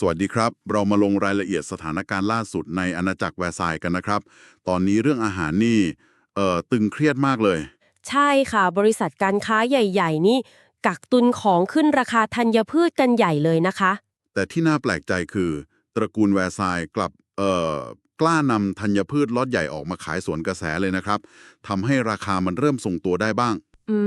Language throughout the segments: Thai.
สวัสดีครับ เรามาลงรายละเอียดสถานการณ์ล่าสุดในอาณาจักรแวร์ซายน์กันนะครับ ตอนนี้เรื่องอาหารนี่เอ่อตึงเครียดมากเลย ใช่ค่ะ บริษัทการค้าใหญ่ ๆ นี่ กักตุนของขึ้นราคาธัญพืชกันใหญ่เลยนะคะ แต่ที่น่าแปลกใจคือ ตระกูลแวร์ซายน์กลับเอ่อกล้านำธัญพืชล็อตใหญ่ออกมาขายสวนกระแสเลยนะครับทำให้ราคามันเริ่มทรงตัวได้บ้าง อื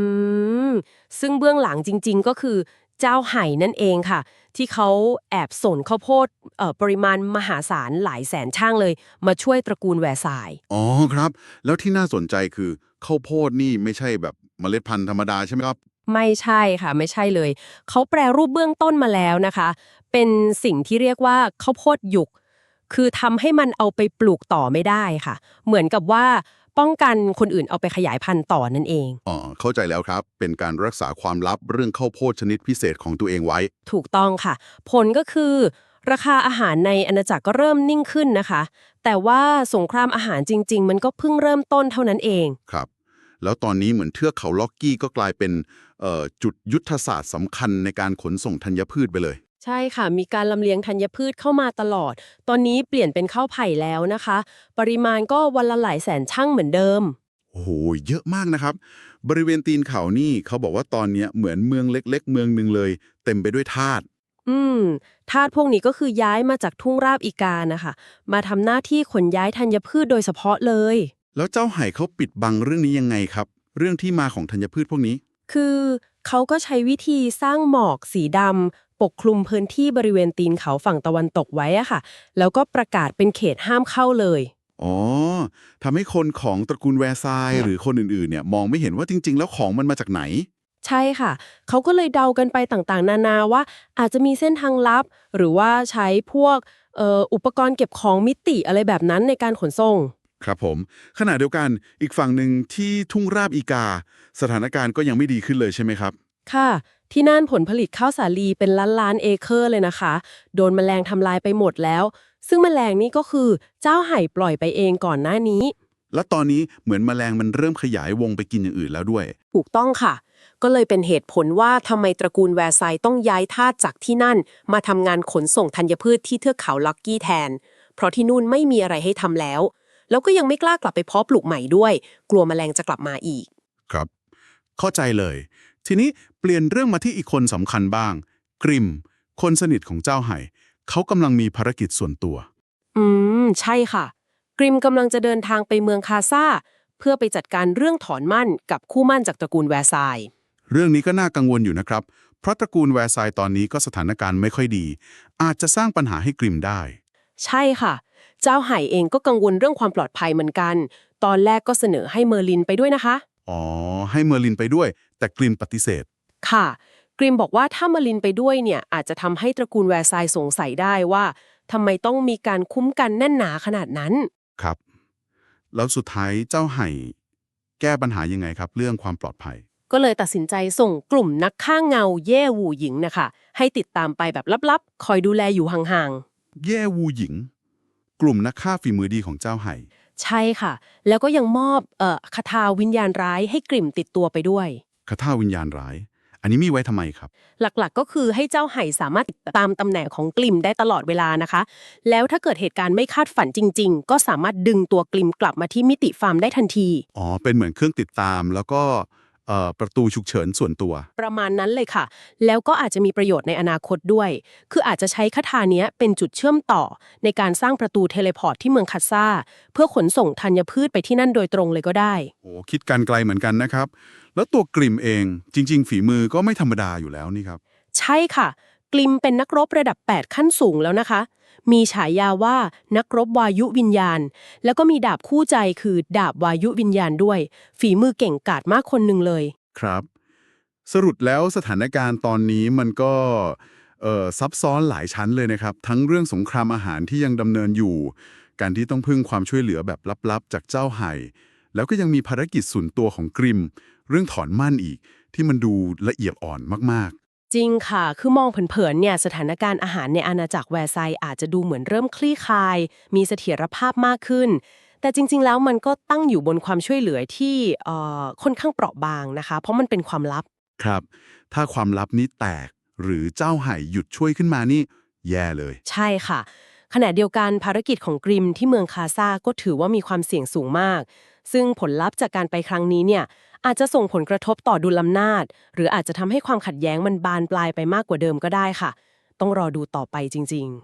ม ซึ่งเบื้องหลังจริง ๆ ก็คือ เจ้าไห่นั่นเองค่ะ ที่เขาแอบสนข้าวโพดเอ่อปริมาณมหาศาลหลายแสนช่างเลย มาช่วยตระกูลแวร์ซายน์อ๋อครับ แล้วที่น่าสนใจคือข้าวโพดนี่ไม่ใช่แบบเมล็ดพันธุ์ธรรมดาใช่ไหมครับ ไม่ใช่ค่ะไม่ใช่เลย เขาแปรรูปเบื้องต้นมาแล้วนะคะ เป็นสิ่งที่เรียกว่าข้าวโพดหยุก คือทำให้มันเอาไปปลูกต่อไม่ได้ค่ะ เหมือนกับว่าป้องกันคนอื่นเอาไปขยายพันธุ์ต่อนั่นเอง อ๋อ เข้าใจแล้วครับ เป็นการรักษาความลับเรื่องข้าวโพดชนิดพิเศษของตัวเองไว้ ถูกต้องค่ะ ผลก็คือ ราคาอาหารในอาณาจักรก็เริ่มนิ่งขึ้นนะคะ แต่ว่าสงครามอาหารจริง ๆ มันก็เพิ่งเริ่มต้นเท่านั้นเอง ครับ แล้วตอนนี้เหมือนเทือกเขาล็อกกี้ก็กลายเป็นเอ่อจุดยุทธศาสตร์สำคัญในการขนส่งธัญพืชไปเลย ใช่ค่ะ มีการลำเลียงธัญพืชเข้ามาตลอด ตอนนี้เปลี่ยนเป็นข้าวไผ่แล้วนะคะ ปริมาณก็วันละหลายแสนช่างเหมือนเดิม โอ้โห เยอะมากนะครับ บริเวณตีนเขานี่เขาบอกว่าตอนเนี้ยเหมือนเมืองเล็ก ๆ เมืองหนึ่งเลย เต็มไปด้วยทาส อืมทาสพวกนี้ก็คือย้ายมาจากทุ่งราบอีกานะคะ มาทำหน้าที่ขนย้ายธัญพืชโดยเฉพาะเลย แล้วเจ้าไห่เขาปิดบังเรื่องนี้ยังไงครับ เรื่องที่มาของธัญพืชพวกนี้ คือเขาก็ใช้วิธีสร้างหมอกสีดำ ปกคลุมพื้นที่บริเวณตีนเขาฝั่งตะวันตกไว้อะค่ะ แล้วก็ประกาศเป็นเขตห้ามเข้าเลย อ๋อทำให้คนของตระกูลแวร์ซายน์หรือคนอื่นๆเนี่ยมองไม่เห็นว่าจริง ๆ แล้วของมันมาจากไหน ใช่ค่ะ เขาก็เลยเดากันไปต่างๆ นานาว่า อาจจะมีเส้นทางลับ หรือว่าใช้พวกเอ่ออุปกรณ์เก็บของมิติอะไรแบบนั้นในการขนส่งครับผมขณะเดียวกันอีกฝั่งหนึ่งที่ทุ่งราบอีกา สถานการณ์ก็ยังไม่ดีขึ้นเลยใช่ไหมครับ ค่ะ ที่นั่นผลผลิตข้าวสาลีเป็นล้านล้านๆเอเคอร์เลยนะคะ โดนแมลงทำลายไปหมดแล้ว ซึ่งแมลงนี่ก็คือเจ้าไห่ปล่อยไปเองก่อนหน้านี้ และตอนนี้เหมือนแมลงมันเริ่มขยายวงไปกินอย่างอื่นแล้วด้วย ถูกต้องค่ะ ก็เลยเป็นเหตุผลว่าทำไมตระกูลแวร์ไซน์ต้องย้ายทาสจากที่นั่น มาทำงานขนส่งธัญพืชที่เทือกเขาล็อกกี้แทน เพราะที่นู่นไม่มีอะไรให้ทำแล้ว แล้วก็ยังไม่กล้ากลับไปเพาะปลูกใหม่ด้วย กลัวแมลงจะกลับมาอีก ครับ เข้าใจเลย ทีนี้เปลี่ยนเรื่องมาที่อีกคนสำคัญบ้าง กริม คนสนิทของเจ้าไห่ เขากำลังมีภารกิจส่วนตัว อืม ใช่ค่ะ กริมกำลังจะเดินทางไปเมืองคาซาเพื่อไปจัดการเรื่องถอนมั่นกับคู่มั่นจากตระกูลแวร์ไซน์เรื่องนี้ก็น่ากังวลอยู่นะครับ เพราะตระกูลแวร์ซายน์ตอนนี้ก็สถานการณ์ไม่ค่อยดี อาจจะสร้างปัญหาให้กริมได้ ใช่ค่ะ เจ้าไห่เองก็กังวลเรื่องความปลอดภัยเหมือนกัน ตอนแรกก็เสนอให้เมอร์ลินไปด้วยนะคะ อ๋อ ให้เมอร์ลินไปด้วย แต่กริมปฏิเสธ ค่ะ กริมบอกว่าถ้าเมอร์ลินไปด้วยเนี่ยอาจจะทำให้ตระกูลแวร์ไซน์สงสัยได้ว่าทำไมต้องมีการคุ้มกันแน่นหนาขนาดนั้น ครับ แล้วสุดท้ายเจ้าไห่ แก้ปัญหายังไงครับ เรื่องความปลอดภัย ก็เลยตัดสินใจส่งกลุ่มนักฆ่าเงาเย่วูหญิงนะคะ ให้ติดตามไปแบบลับๆ คอยดูแลอยู่ห่างแย่วูหญิง กลุ่มนักฆ่าฝีมือดีของเจ้าไห่ๆ ใช่ค่ะ แล้วก็ยังมอบเอ่อคาถาวิญญาณร้ายให้กลิ่มติดตัวไปด้วย คาถาวิญญาณร้าย อันนี้มีไว้ทำไมครับ หลักๆ ก็คือให้เจ้าไห่สามารถติดตามตำแหน่งของกลิ่มได้ตลอดเวลานะคะ แล้วถ้าเกิดเหตุการณ์ไม่คาดฝันจริง ๆ ก็สามารถดึงตัวกลิ่มกลับมาที่มิติฟาร์มได้ทันที อ๋อ เป็นเหมือนเครื่องติดตาม แล้วก็เอ่อ ประตูฉุกเฉินส่วนตัว ประมาณนั้นเลยค่ะ แล้วก็อาจจะมีประโยชน์ในอนาคตด้วย คืออาจจะใช้คาถาเนี้ยเป็นจุดเชื่อมต่อ ในการสร้างประตูเทเลพอร์ตที่เมืองคัตซาเพื่อขนส่งธัญพืชไปที่นั่นโดยตรงเลยก็ได้โอ้คิดการไกลเหมือนกันนะครับ แล้วตัวกริมเองจริง ๆ ฝีมือก็ไม่ธรรมดาอยู่แล้วนี่ครับ ใช่ค่ะ กลิมเป็นนักรบระดับ 8 ขั้นสูงแล้วนะคะ มีฉายาว่านักรบวายุวิญญาณ แล้วก็มีดาบคู่ใจคือดาบวายุวิญญาณด้วย ฝีมือเก่งกาจมากคนหนึ่งเลย ครับ สรุปแล้วสถานการณ์ตอนนี้มันก็ซับซ้อนหลายชั้นเลยนะครับ ทั้งเรื่องสงครามอาหารที่ยังดำเนินอยู่ การที่ต้องพึ่งความช่วยเหลือแบบลับๆ จากเจ้าไห่ แล้วก็ยังมีภารกิจส่วนตัวของกริม เรื่องถอนมั่นอีกที่มันดูละเอียดอ่อนมาก จริงค่ะ คือมองเผินๆเนี่ยสถานการณ์อาหารในอาณาจักรแวร์ไซน์อาจจะดูเหมือนเริ่มคลี่คลาย มีเสถียรภาพมากขึ้น แต่จริง ๆ แล้วมันก็ตั้งอยู่บนความช่วยเหลือที่เอ่อค่อนข้างเปราะบางนะคะ เพราะมันเป็นความลับๆครับ ถ้าความลับนี้แตกหรือเจ้าไห่หยุดช่วยขึ้นมานี่ แย่เลย ใช่ค่ะ ขณะเดียวกันภารกิจของกริมที่เมืองคาซาก็ถือว่ามีความเสี่ยงสูงมาก ซึ่งผลลัพธ์จากการไปครั้งนี้เนี่ย อาจจะส่งผลกระทบต่อดุลอำนาจ หรืออาจจะทำให้ความขัดแย้งมันบานปลายไปมากกว่าเดิมก็ได้ค่ะ ต้องรอดูต่อไปจริงๆ